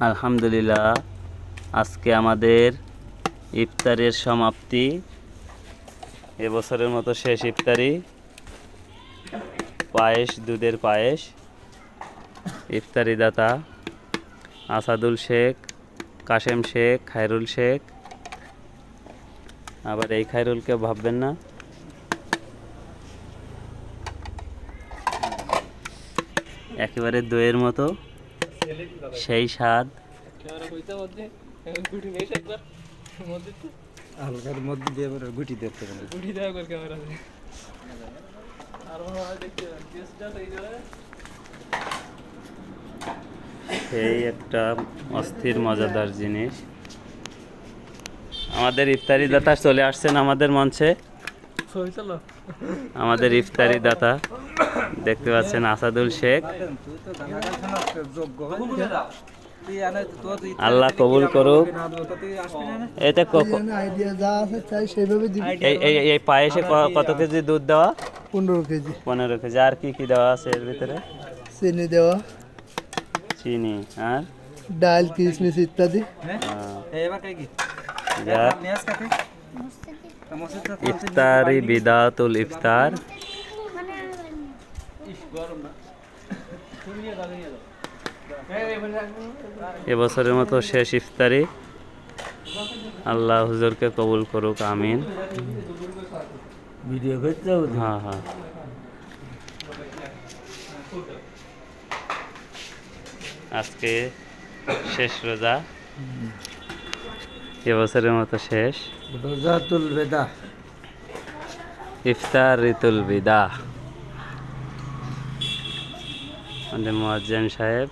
আলহামদুলিল্লাহ, আজকে আমাদের ইফতারের সমাপ্তি। এবছরের মতো শেষ ইফতারি। পায়েস, দুধের পায়েস। ইফতারি দাতা আসাদুল শেখ, কাশেম শেখ, খায়রুল শেখ। আবার এই খায়রুলকে ভাববেন না। একেবারে দইয়ের মতো। সেই স্বাদ। হালকার মধ্যে দিয়ে এবার গুটি দেখতে পারে সেই একটা অস্থির মজাদার জিনিস। আমাদের ইফতারি দাতা চলে আসছেন আমাদের মঞ্চে। আমাদের ইফতারি দাতা। দেখতে পাচ্ছেন আসাদুল শেখ। আল্লাহ কবুল করুক। এটা এই পায়েসে কত কেজি দুধ দেওয়া? পনেরো কেজি। পনেরো কেজি। আর কি কি দেওয়া আছে এর ভিতরে? চিনি দেওয়া। চিনি। আর? ডাল কিশমিশ ইত্যাদি। ইফতারি বিদাতুল ইফতার। এবছরের মতো শেষ ইফতারি। আল্লাহ হুজুরকে কবুল করুক আমিন। ভিডিও করতে হ্যাঁ হ্যাঁ। আজকে শেষ রোজা। এবছরের মতো শেষ। রোজাতুল বেদা। ইফতার রিতুল বিদা। আমাদের মোয়াজ্জেম সাহেব।